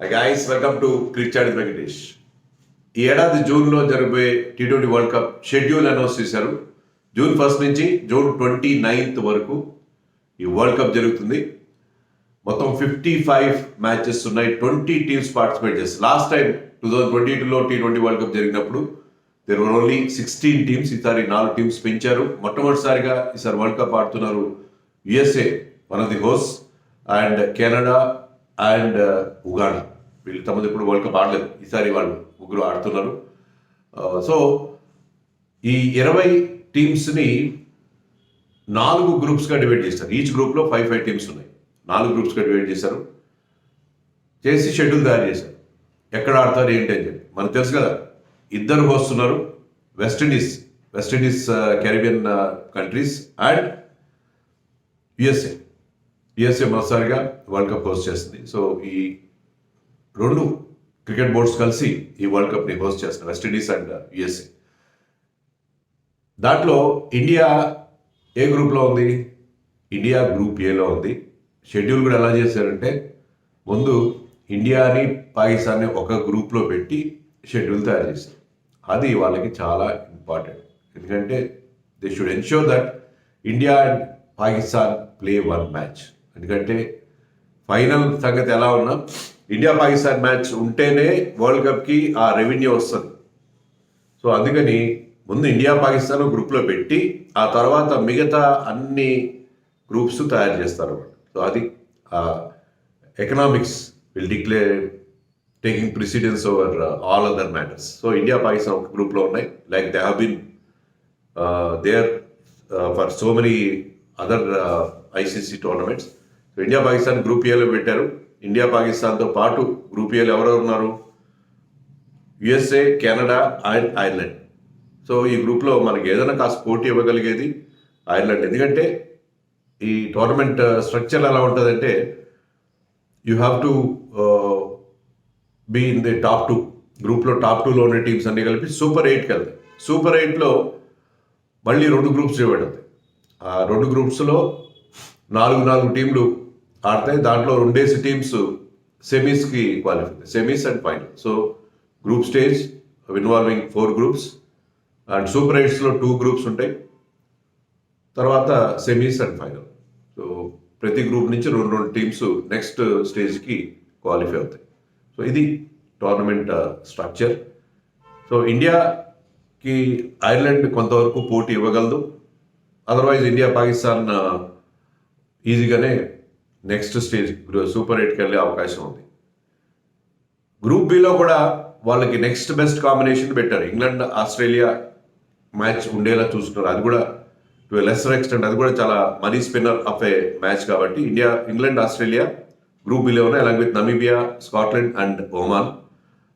Guys welcome to క్రిచాడి వెంకటేష్ ఈ ఏడాది జూన్లో జరిగే T twenty world cup schedule announce చేశారు. జూన్ ఫస్ట్ నుంచి జూన్ ట్వంటీ నైన్త్ వరకు ఈ వరల్డ్ కప్ జరుగుతుంది. మొత్తం ఫిఫ్టీ ఫైవ్ మ్యాచెస్ ఉన్నాయి. ట్వంటీ టీమ్స్ పార్టిసిపేట్ చేస్తారు. Last time two thousand twenty టూలో టీ ట్వంటీ వరల్డ్ కప్ జరిగినప్పుడు there were only sixteen teams ఈసారి నాలుగు టీమ్స్ పెంచారు. మొట్టమొదటిసారిగా ఈసారి వరల్డ్ కప్ ఆడుతున్నారు. USA one of the host and Canada and uh, Uganda వీళ్ళు తమది ఇప్పుడు వరల్డ్ కప్ ఆడలేదు. ఈసారి వాళ్ళు ముగ్గురు ఆడుతున్నారు. Uh, సో ఈ ఇరవై టీమ్స్ని నాలుగు గ్రూప్స్గా డివైడ్ చేస్తారు. ఈచ్ గ్రూప్లో ఫైవ్ ఫైవ్ టీమ్స్ ఉన్నాయి. నాలుగు గ్రూప్స్గా డివైడ్ చేశారు. చేసి షెడ్యూల్ తయారు చేశారు. ఎక్కడ ఆడతారు ఏంటి అని చెప్పి. మనకు తెలుసు కదా ఇద్దరు హోస్ట్ ఉన్నారు. West Indies West Indies Caribbean countries and USA PSA మొదటిసారిగా వరల్డ్ కప్ హోస్ట్ చేస్తుంది. సో ఈ రెండు క్రికెట్ బోర్డ్స్ కలిసి ఈ వరల్డ్ కప్ని హోస్ట్ చేస్తున్నారు. వెస్టిండీస్ అండ్ యుఎస్ఏ దాంట్లో ఇండియా ఏ గ్రూప్లో ఉంది? ఇండియా గ్రూప్ ఏలో ఉంది. షెడ్యూల్ కూడా ఎలా చేశారంటే ముందు ఇండియాని పాకిస్తాన్ని ఒక గ్రూప్లో పెట్టి షెడ్యూల్ తయారు చేశారు. అది వాళ్ళకి చాలా ఇంపార్టెంట్ ఎందుకంటే they should ensure that India and Pakistan play one match ఎందుకంటే ఫైనల్ సంగతి ఎలా ఉన్నా ఇండియా పాకిస్తాన్ మ్యాచ్ ఉంటేనే వరల్డ్ కప్కి ఆ రెవెన్యూ వస్తుంది. సో అందుకని ముందు ఇండియా పాకిస్తాన్ గ్రూప్లో పెట్టి ఆ తర్వాత మిగతా అన్ని గ్రూప్స్ తయారు చేస్తారు. సో అది economics will declare taking precedence over all other matters so India Pakistan ఒక గ్రూప్లో ఉన్నాయి. Like they have been there for so many other ICC tournaments so India Pakistan group ఏలో పెట్టారు. ఇండియా పాకిస్తాన్తో పాటు గ్రూప్ ఏలో ఎవరెవరు ఉన్నారు? USA Canada and Ireland. So ఈ గ్రూప్లో మనకి ఏదైనా కాస్త పోటీ ఇవ్వగలిగేది ఐర్లాండ్. ఎందుకంటే ఈ టోర్నమెంట్ స్ట్రక్చర్ ఎలా ఉంటుందంటే you have to be in the top two గ్రూప్లో టాప్ టూలో ఉన్న టీమ్స్ అన్ని కలిపి సూపర్ ఎయిట్కి వెళ్తాయి. సూపర్ ఎయిట్లో మళ్ళీ రెండు గ్రూప్స్ డివైడ్ అవుతాయి ఆ రెండు గ్రూప్స్లో నాలుగు నాలుగు టీంలు ఆడతాయి. దాంట్లో రెండేసి teams సెమీస్కి qualify semis and final so group stage involving four groups and super ఎయిట్స్లో two groups ఉంటాయి. తర్వాత సెమీస్ అండ్ ఫైనల్ సో ప్రతి గ్రూప్ నుంచి రెండు రెండు టీమ్స్ నెక్స్ట్ స్టేజ్కి క్వాలిఫై అవుతాయి. సో ఇది టోర్నమెంట్ స్ట్రక్చర్ సో ఇండియాకి ఐర్లాండ్ కొంతవరకు పోటీ ఇవ్వగలదు. అదర్వైజ్ ఇండియా పాకిస్తాన్ ఈజీగానే నెక్స్ట్ స్టేజ్ సూపర్ ఎయిట్కి వెళ్ళే అవకాశం ఉంది. గ్రూప్ బిలో కూడా వాళ్ళకి నెక్స్ట్ బెస్ట్ కాంబినేషన్ పెట్టారు. ఇంగ్లాండ్ ఆస్ట్రేలియా మ్యాచ్ ఉండేలా చూసుకున్నారు. అది కూడా టు లెసర్ ఎక్స్టెంట్ అది కూడా చాలా money spinner of a match కాబట్టి ఇండియా ఇంగ్లాండ్ ఆస్ట్రేలియా గ్రూప్ బిలో ఉన్నాయి. అలాగే with Namibia Scotland and Oman.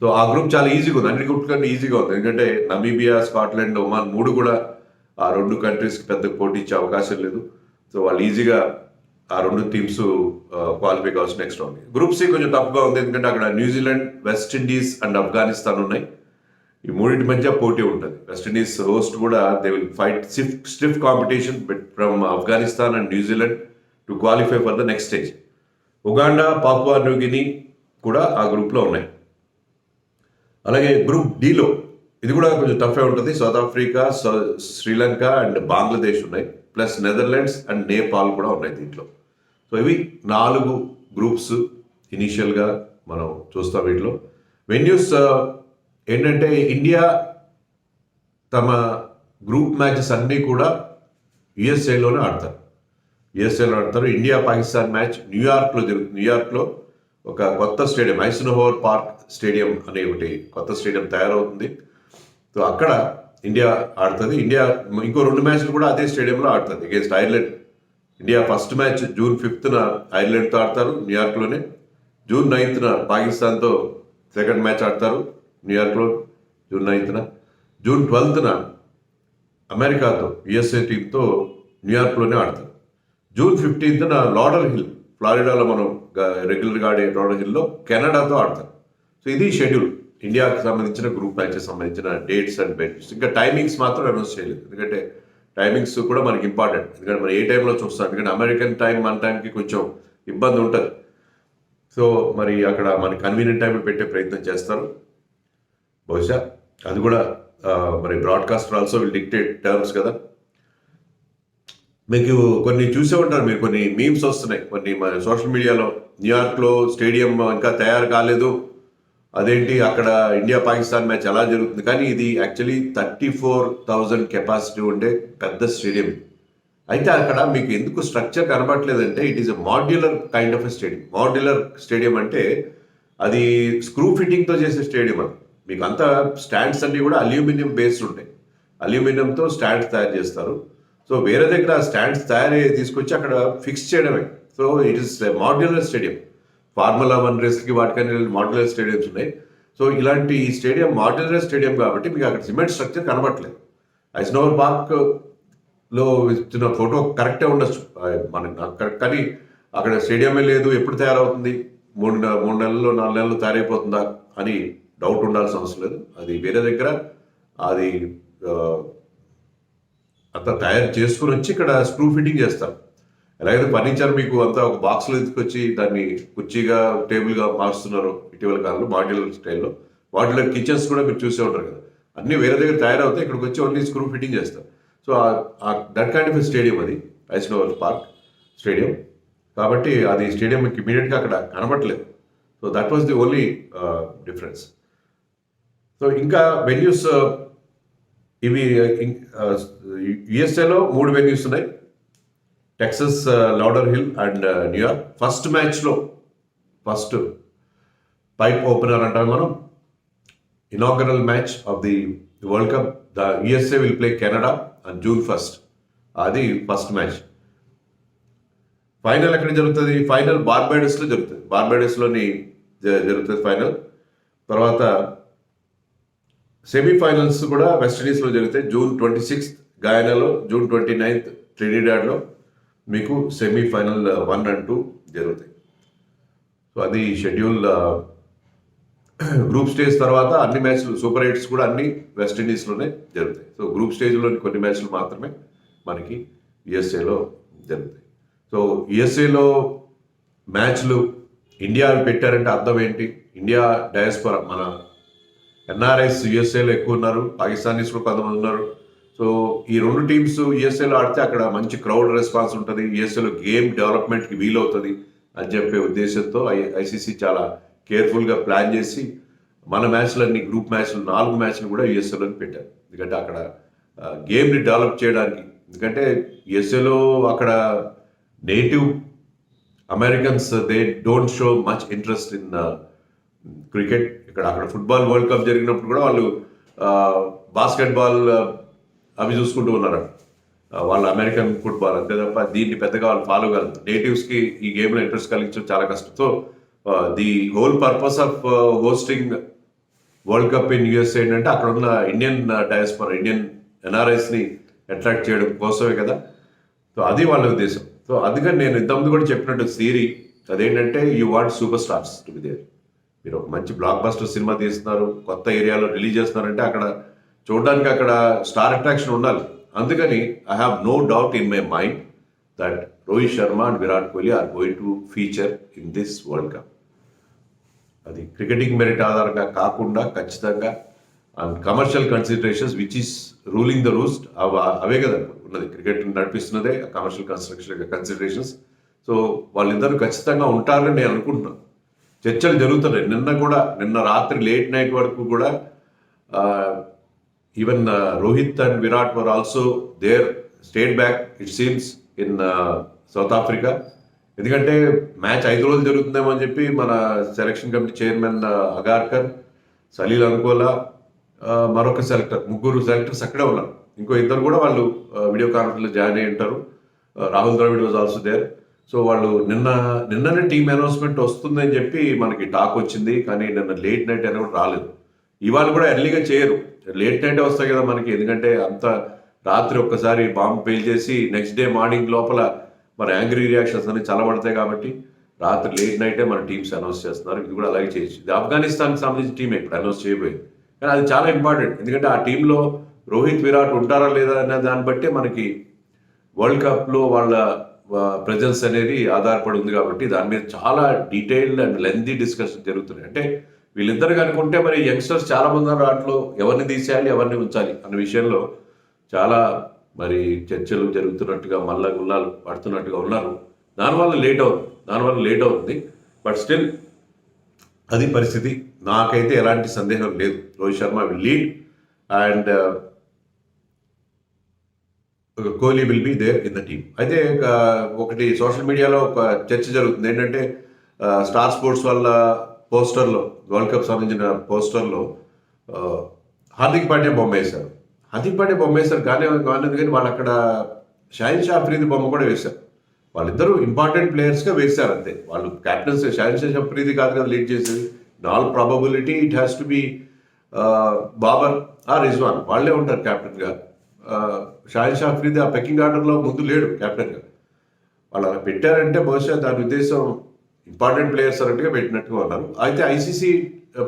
So ఆ గ్రూప్ చాలా ఈజీగా ఉంది. అన్ని గ్రూప్ కంటే ఈజీగా ఉంది. ఎందుకంటే నమీబియా స్కాట్లాండ్ ఒమాన్ మూడు కూడా ఆ రెండు కంట్రీస్కి పెద్ద పోటీ ఇచ్చే అవకాశం లేదు. సో వాళ్ళు ఈజీగా ఆ రెండు టీమ్స్ క్వాలిఫై కావచ్చు నెక్స్ట్ రౌండ్ గ్రూప్ సి కొంచెం టఫ్గా ఉంది ఎందుకంటే అక్కడ New Zealand West Indies and Afghanistan ఉన్నాయి. ఈ మూడింటి మధ్య పోటీ ఉంటుంది. వెస్ట్ ఇండీస్ హోస్ట్ కూడా they will fight stiff stiff competition from Afghanistan and New Zealand to qualify for the next stage Uganda Papua New Guinea కూడా ఆ గ్రూప్లో ఉన్నాయి. అలాగే గ్రూప్ డిలో ఇది కూడా కొంచెం టఫే ఉంటుంది. సౌత్ ఆఫ్రికా సౌ- శ్రీలంక అండ్ బంగ్లాదేశ్ ఉన్నాయి. ప్లస్ నెదర్లాండ్స్ అండ్ నేపాల్ కూడా ఉన్నాయి దీంట్లో. సో ఇవి నాలుగు గ్రూప్స్ ఇనీషియల్గా మనం చూస్తాం వీటిలో. వెన్యూస్ uh, ఏంటంటే ఇండియా తమ గ్రూప్ మ్యాచెస్ అన్నీ కూడా యుఎస్ఏలోనే ఆడతారు. యుఎస్ఏలో ఆడతారు. ఇండియా పాకిస్తాన్ మ్యాచ్ న్యూయార్క్లో జరుగుతుంది. న్యూయార్క్లో ఒక కొత్త స్టేడియం ఐసనోహోర్ పార్క్ స్టేడియం అనే ఒకటి కొత్త స్టేడియం తయారవుతుంది. సో అక్కడ ఇండియా ఆడుతుంది. ఇండియా ఇంకో రెండు మ్యాచ్లు కూడా అదే స్టేడియంలో ఆడుతుంది. Against Ireland India first match June ఫిఫ్త్న ఐర్లాండ్తో ఆడతారు న్యూయార్క్లోనే. జూన్ నైన్త్న పాకిస్తాన్తో సెకండ్ మ్యాచ్ ఆడతారు న్యూయార్క్లో జూన్ నైన్త్న. జూన్ ట్వెల్త్న అమెరికాతో యుఎస్ఏ టీంతో న్యూయార్క్లోనే ఆడతారు. జూన్ ఫిఫ్టీన్త్న లాడర్ హిల్ ఫ్లారిడాలో మనం రెగ్యులర్గా ఆడే లాడర్ హిల్లో కెనడాతో ఆడతారు. సో ఇది షెడ్యూల్. ఇండియాకి సంబంధించిన గ్రూప్ మ్యాచెస్ సంబంధించిన డేట్స్ అండ్ బెంచ్ ఇంకా టైమింగ్స్ మాత్రం అనౌన్స్ చేయలేదు. ఎందుకంటే టైమింగ్స్ కూడా మనకి ఇంపార్టెంట్. ఎందుకంటే మనం ఏ టైంలో చూస్తాం? ఎందుకంటే అమెరికన్ టైం మన టైంకి కొంచెం ఇబ్బంది ఉంటుంది. సో మరి అక్కడ మన కన్వీనియంట్ టైంలో పెట్టే ప్రయత్నం చేస్తారు. బహుశా అది కూడా మరి broadcaster also will dictate terms కదా. మీకు కొన్ని చూసే ఉంటారు మీరు కొన్ని మీమ్స్ వస్తున్నాయి. కొన్ని మన సోషల్ మీడియాలో న్యూయార్క్లో స్టేడియం ఇంకా తయారు కాలేదు. అదేంటి అక్కడ ఇండియా పాకిస్తాన్ మ్యాచ్ ఎలా జరుగుతుంది? కానీ ఇది actually thirty four thousand capacity ఉండే పెద్ద స్టేడియం అయితే అక్కడ మీకు ఎందుకు structure కనబడట్లేదంటే it is a modular kind of a stadium modular stadium అంటే అది స్క్రూ ఫిట్టింగ్తో చేసే స్టేడియం అది. మీకు అంతా స్టాండ్స్ అన్ని కూడా అల్యూమినియం బేస్డ్ ఉంటాయి అల్యూమినియంతో స్టాండ్స్ తయారు చేస్తారు. సో వేరే దగ్గర స్టాండ్స్ తయారు తీసుకొచ్చి అక్కడ ఫిక్స్ చేయడమే. So it is modular stadium formula one రేస్కి వాటికైనా మాడ్యులర్ స్టేడియంస్ ఉన్నాయి. సో ఇలాంటి ఈ స్టేడియం మాడ్యులర్ స్టేడియం కాబట్టి మీకు అక్కడ సిమెంట్ స్ట్రక్చర్ కనబడట్లేదు. ఐస్నోవర్ పార్క్లో ఇచ్చిన ఫోటో కరెక్టే ఉండొచ్చు. మనకి నాకు కరెక్ట్ కానీ అక్కడ స్టేడియమే లేదు. ఎప్పుడు తయారవుతుంది? మూడు మూడు నెలల్లో నాలుగు నెలలు తయారైపోతుందా అని డౌట్ ఉండాల్సిన అవసరం లేదు. అది వేరే దగ్గర అది అంత తయారు చేసుకుని వచ్చి ఇక్కడ స్క్రూ ఫిట్టింగ్ చేస్తారు. ఎలాగైతే ఫర్నిచర్ మీకు అంతా ఒక బాక్స్లో తీసుకొచ్చి దాన్ని కుర్చీగా టేబుల్గా మారుస్తున్నారు ఇటీవల కాలంలో మాడ్యులర్ స్టైల్లో మాడ్యులర్ కిచెన్స్ కూడా మీరు చూసే ఉంటారు కదా. అన్నీ వేరే దగ్గర తయారవుతాయి ఇక్కడికి వచ్చి ఓన్లీ స్క్రూ ఫిట్టింగ్ చేస్తారు. So that kind of stadium అది ఐస్నోవల్ పార్క్ స్టేడియం కాబట్టి అది స్టేడియం మీకు ఇమీడియట్గా అక్కడ కనబడట్లేదు. So that was the only difference so ఇంకా వెన్యూస్ ఇవి యుఎస్ఏలో మూడు వెన్యూస్ ఉన్నాయి. Texas Lauderhill and New York first మ్యాచ్లో ఫస్ట్ పైప్ ఓపెనర్ అంటాం మనం. Inaugural match of the world cup the USA will play Canada and June first అది first match final ఎక్కడ జరుగుతుంది? ఫైనల్ బార్బేడస్లో జరుగుతుంది. బార్బేడస్లోని జ- జరుగుతుంది ఫైనల్ తర్వాత సెమీఫైనల్స్ కూడా వెస్టిండీస్లో జరుగుతాయి. జూన్ ట్వంటీ సిక్స్త్ గయానాలో జూన్ ట్వంటీ నైన్త్ ట్రినిడాడ్లో మీకు సెమీఫైనల్ వన్ అండ్ టూ జరుగుతాయి. సో అది షెడ్యూల్ గ్రూప్ స్టేజ్ తర్వాత అన్ని మ్యాచ్లు సూపర్ ఎయిట్స్ కూడా అన్ని వెస్టిండీస్లోనే జరుగుతాయి. సో గ్రూప్ స్టేజ్లోని కొన్ని మ్యాచ్లు మాత్రమే మనకి యుఎస్ఏలో జరుగుతాయి. సో యుఎస్ఏలో మ్యాచ్లు ఇండియా పెట్టారంటే అర్థం ఏంటి? ఇండియా డయాస్పర మన ఎన్ఆర్ఐస్ యుఎస్ఏలో ఎక్కువ ఉన్నారు. పాకిస్తానీస్ కూడా కొంతమంది ఉన్నారు. సో ఈ రెండు టీమ్స్ యుఎస్ఏలో ఆడితే అక్కడ మంచి క్రౌడ్ రెస్పాన్స్ ఉంటుంది. యుఎస్ఏలో గేమ్ డెవలప్మెంట్కి వీలవుతుంది అని చెప్పే ఉద్దేశంతో ఐ ఐసీసీ చాలా కేర్ఫుల్గా ప్లాన్ చేసి మన మ్యాచ్లన్నీ గ్రూప్ మ్యాచ్లు నాలుగు మ్యాచ్లు కూడా యుఎస్ఏలో పెట్టారు. ఎందుకంటే అక్కడ గేమ్ని డెవలప్ చేయడానికి. ఎందుకంటే యుఎస్ఏలో అక్కడ native Americans they don't show much interest in cricket ఇక్కడ అక్కడ ఫుట్బాల్ వరల్డ్ కప్ జరిగినప్పుడు కూడా వాళ్ళు బాస్కెట్బాల్ అవి చూసుకుంటూ ఉన్నారు. ఆ, వాళ్ళ అమెరికన్ ఫుట్బాల్ అంతే తప్ప దీన్ని పెద్దగా వాళ్ళు ఫాలో కాదు నేటివ్స్కి ఈ గేమ్లో ఇంట్రెస్ట్ కలిగించడం చాలా కష్టం. So the whole purpose of hosting world cup in US ఏంటంటే అక్కడ ఉన్న ఇండియన్ డయాస్పర్ ఇండియన్ ఎన్ఆర్ఐస్ని అట్రాక్ట్ చేయడం కోసమే కదా. సో అది వాళ్ళ ఉద్దేశం. సో అందుకని నేను ఇంతకుముందు కూడా చెప్పినట్టు థియరీ అదేంటంటే you want super stars to be there మీరు ఒక మంచి బ్లాక్ బస్టర్ సినిమా తీస్తున్నారు కొత్త ఏరియాలో రిలీజ్ చేస్తున్నారంటే అక్కడ చూడడానికి అక్కడ స్టార్ అట్రాక్షన్ ఉండాలి. అందుకని I have no doubt in my mind that Rohit Sharma and Virat Kohli are going to feature in this world cup అది క్రికెటింగ్ మెరిట్ ఆధారంగా కాకుండా ఖచ్చితంగా and commercial considerations which is ruling the rules అవే కదా. ఉన్నది cricket నడిపిస్తున్నదే commercial construction considerations so వాళ్ళిద్దరూ ఖచ్చితంగా ఉంటారని నేను అనుకుంటున్నాను చర్చలు జరుగుతున్నాయి. నిన్న కూడా నిన్న రాత్రి లేట్ నైట్ వరకు కూడా even Rohit and Virat were also there stayed back it seems in South Africa ఎందుకంటే మ్యాచ్ ఐదు రోజులు జరుగుతుందేమో అని చెప్పి మన selection committee chairman Agarkar Salil Ankola మరొక సెలెక్టర్ ముగ్గురు సెలెక్టర్స్ అక్కడే ఉన్నారు. ఇంకో ఇద్దరు కూడా వాళ్ళు వీడియో కాన్ఫరెన్స్లో జాయిన్ అయ్యి ఉంటారు. Rahul Dravid was also there so వాళ్ళు నిన్న నిన్ననే టీమ్ అనౌన్స్మెంట్ వస్తుందని చెప్పి మనకి టాక్ వచ్చింది. కానీ నిన్న లేట్ నైట్ అని కూడా రాలేదు. ఇవాళ కూడా ఎర్లీగా చేయరు. లేట్ నైట్ వస్తాయి కదా మనకి. ఎందుకంటే అంత రాత్రి ఒక్కసారి బాంబు పేల్చేసి నెక్స్ట్ డే మార్నింగ్ లోపల మన యాంగ్రీ రియాక్షన్స్ అన్ని చల్లబడతాయి కాబట్టి రాత్రి లేట్ నైటే మన టీమ్స్ అనౌన్స్ చేస్తున్నారు. ఇది కూడా అలాగే చేయొచ్చు. ఇది ఆఫ్ఘనిస్తాన్కి సంబంధించిన టీమే ఇప్పుడు అనౌన్స్ చేయబోయింది కానీ అది చాలా ఇంపార్టెంట్ ఎందుకంటే ఆ టీంలో రోహిత్ విరాట్ ఉంటారా లేదా అనే దాన్ని బట్టి మనకి వరల్డ్ కప్లో వాళ్ళ ప్రజెన్స్ అనేది ఆధారపడి ఉంది కాబట్టి దాని మీద చాలా డీటెయిల్డ్ అండ్ లెందీ డిస్కషన్ జరుగుతున్నాయి. అంటే వీళ్ళిద్దరు కనుకుంటే మరి యంగ్స్టర్స్ చాలా మంది ఉన్నారు దాంట్లో. ఎవరిని తీసేయాలి ఎవరిని ఉంచాలి అన్న విషయంలో చాలా మరి చర్చలు జరుగుతున్నట్టుగా మళ్ళా గుల్లాలు పడుతున్నట్టుగా ఉన్నారు. దానివల్ల లేట్ అవుతుంది. దానివల్ల లేట్ అవుతుంది. బట్ స్టిల్ అది పరిస్థితి. నాకైతే ఎలాంటి సందేహం లేదు. Rohit Sharma will lead. And uh, Kohli will be there in the team. అయితే ఒకటి సోషల్ మీడియాలో ఒక చర్చ జరుగుతుంది. ఏంటంటే uh, స్టార్ స్పోర్ట్స్ వల్ల పోస్టర్లో వరల్డ్ కప్ సంబంధించిన పోస్టర్లో హార్దిక్ పాండ్యా బొమ్మ వేశారు హార్దిక్ పాండ్యా బొమ్మ వేశారు కానీ కాలేదు కానీ వాళ్ళు అక్కడ షాహిన్ షా అఫ్రీది బొమ్మ కూడా వేశారు. వాళ్ళిద్దరూ ఇంపార్టెంట్ ప్లేయర్స్గా వేశారు అంతే. వాళ్ళు క్యాప్టెన్స్ షాహిన్ షా అఫ్రీది కాదు కదా లీడ్ చేసేది. నాల్ probability it has to be Babar ఆ రిజ్వాన్ వాళ్ళే ఉంటారు క్యాప్టెన్గా షాహిన్ షా అఫ్రీది ఆ పెక్కింగ్ ఆర్డర్లో ముందు లేడు క్యాప్టెన్గా వాళ్ళు అలా పెట్టారంటే బహుశా దాని ఉద్దేశం ఇంపార్టెంట్ ప్లేయర్స్ అన్నట్టుగా పెట్టినట్టుగా ఉన్నారు. అయితే ఐసీసీ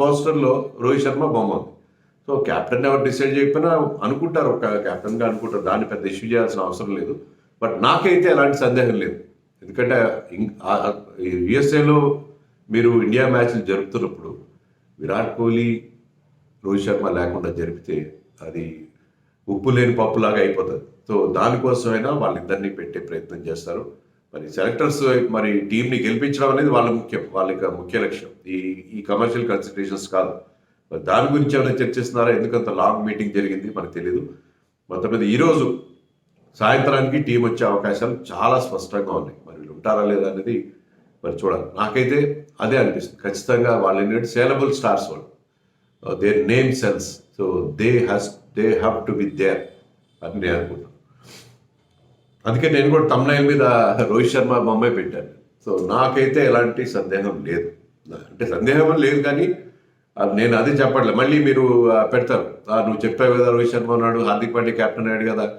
పోస్టర్లో రోహిత్ శర్మ బొమ్మ ఉంది. సో క్యాప్టెన్ ఎవరు డిసైడ్ చేయకపోయినా అనుకుంటారు ఒక కెప్టెన్గా అనుకుంటారు. దాన్ని పెద్ద ఇష్యూ చేయాల్సిన అవసరం లేదు. బట్ నాకైతే ఎలాంటి సందేహం లేదు. ఎందుకంటే యుఎస్ఏలో మీరు ఇండియా మ్యాచ్లు జరుపుతున్నప్పుడు విరాట్ కోహ్లీ రోహిత్ శర్మ లేకుండా జరిపితే అది ఉప్పు లేని పప్పులాగా అయిపోతుంది. సో దానికోసమైనా వాళ్ళిద్దరినీ పెట్టే ప్రయత్నం చేస్తారు. మరి సెలెక్టర్స్ మరి టీంని గెలిపించడం అనేది వాళ్ళ ముఖ్యం వాళ్ళ ముఖ్య లక్ష్యం. ఈ ఈ కమర్షియల్ కన్సిడరేషన్స్ కాదు. మరి దాని గురించి ఏమైనా చర్చిస్తున్నారా ఎందుకంత లాంగ్ మీటింగ్ జరిగింది మనకు తెలియదు మొత్తం మీద ఈరోజు సాయంత్రానికి టీం వచ్చే అవకాశాలు చాలా స్పష్టంగా ఉన్నాయి. మరి వీళ్ళు ఉంటారా లేదా అనేది మరి చూడాలి. నాకైతే అదే అనిపిస్తుంది. ఖచ్చితంగా వాళ్ళు ఏంటంటే సేలబుల్ స్టార్స్ వాళ్ళు. Their name sense so they has they have to be there అని నేను అనుకుంటున్నాను. అందుకే నేను కూడా తమ్నైల్ మీద రోహిత్ శర్మ బొమ్మే పెట్టాను. సో నాకైతే ఎలాంటి సందేహం లేదు. అంటే సందేహం లేదు కానీ నేను అది చెప్పట్లే. మళ్ళీ మీరు పెడతారు. నువ్వు చెప్పావు కదా రోహిత్ శర్మ ఉన్నాడు హార్దిక్ పాండే కెప్టెన్ అయ్యాడు కదా.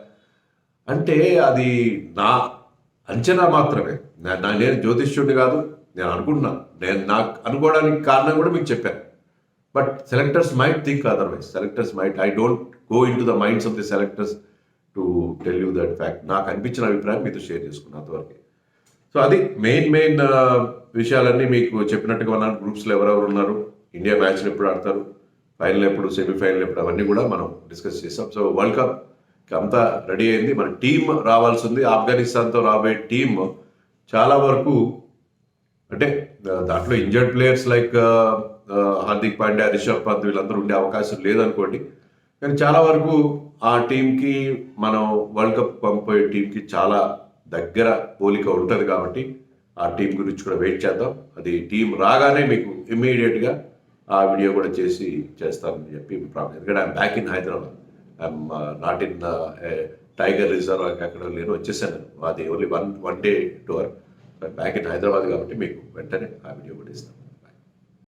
అంటే అది నా అంచనా మాత్రమే. నా- నా- నేను జ్యోతిష్యుడిని కాదు నేను అనుకుంటున్నాను నేను నాకు అనుకోవడానికి కారణం కూడా మీకు చెప్పాను. But selectors might think otherwise selectors might I don't go into the minds of the selectors to tell you that fact నాకు అనిపించిన అభిప్రాయం మీతో షేర్ చేసుకున్నాను అంతవరకు. సో అది మెయిన్ మెయిన్ uh, విషయాలన్నీ మీకు చెప్పినట్టుగా ఉన్నాను గ్రూప్స్లో ఎవరెవరు ఉన్నారు? ఇండియా మ్యాచ్లు ఎప్పుడు ఆడతారు? ఫైనల్ ఎప్పుడు? సెమీఫైనల్ ఎప్పుడు? అవన్నీ కూడా మనం డిస్కస్ చేసాం సో వరల్డ్ కప్ అంతా రెడీ అయింది. మన టీం రావాల్సి ఉంది ఆఫ్ఘనిస్తాన్తో రాబోయే టీం చాలా వరకు అంటే దాంట్లో injured players like Hardik Pandya Rishabh Pant వీళ్ళందరూ ఉండే అవకాశం లేదనుకోండి. కానీ చాలా వరకు ఆ టీంకి మనం వరల్డ్ కప్ పంపే టీంకి చాలా దగ్గర పోలిక ఉంటుంది కాబట్టి ఆ టీం గురించి కూడా వెయిట్ చేద్దాం. అది టీం రాగానే మీకు ఇమ్మీడియట్గా ఆ వీడియో కూడా చేసి చేస్తానని చెప్పి ప్రాబ్లం ఎందుకంటే I'm back in Hyderabad. I'm not in tiger reserve అక్కడ నేను వచ్చేసాను. అది only one one day tour. Back in Hyderabad కాబట్టి మీకు వెంటనే ఆ వీడియో కూడా ఇస్తాను.